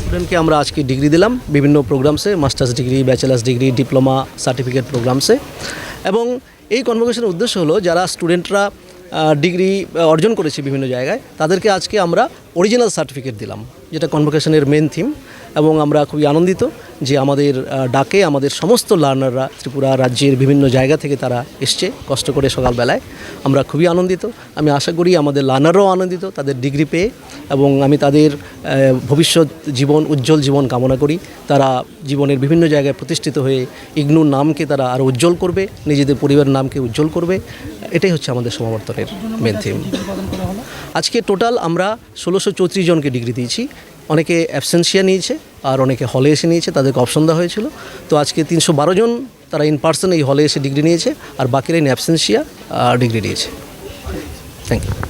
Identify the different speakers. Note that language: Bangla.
Speaker 1: স্টুডেন্টকে আমরা আজকে ডিগ্রি দিলাম, বিভিন্ন প্রোগ্রামসে masters degree bachelors degree diploma certificate প্রোগ্রামসে এবং এই কনভোকেশনের উদ্দেশ্য হলো, যারা স্টুডেন্টরা ডিগ্রি অর্জন করেছে বিভিন্ন জায়গায়, তাদেরকে আজকে আমরা অরিজিনাল সার্টিফিকেট দিলাম, যেটা কনভোকেশনের মেন থিম এবং আমরা খুবই আনন্দিত যে আমাদের ডাকে আমাদের সমস্ত লার্নাররা ত্রিপুরা রাজ্যের বিভিন্ন জায়গা থেকে তারা এসছে কষ্ট করে সকালবেলায়। আমরা খুবই আনন্দিত। আমি আশা করি আমাদের লার্নাররাও আনন্দিত, তাদের ডিগ্রি পেয়ে এবং আমি তাদের ভবিষ্যৎ জীবন, উজ্জ্বল জীবন কামনা করি। তারা জীবনের বিভিন্ন জায়গায় প্রতিষ্ঠিত হয়ে ইগনুর নামকে তারা আরও উজ্জ্বল করবে, নিজেদের পরিবারের নামকে উজ্জ্বল করবে। এটাই হচ্ছে আমাদের সমাবর্তনের মেন থিম আজকে টোটাল আমরা ষোলোশো চৌত্রিশ জনকে ডিগ্রি দিয়েছি। অনেকে অ্যাবসেন্সিয়া নিয়েছে আর অনেকে হলে এসে নিয়েছে, তাদেরকে অপশন দেওয়া হয়েছিল। তো আজকে তিনশো বারো জন তারা ইন পার্সন এই হলে এসে ডিগ্রি নিয়েছে আর বাকিরা ইন অ্যাবসেন্সিয়া ডিগ্রি নিয়েছে। Thank you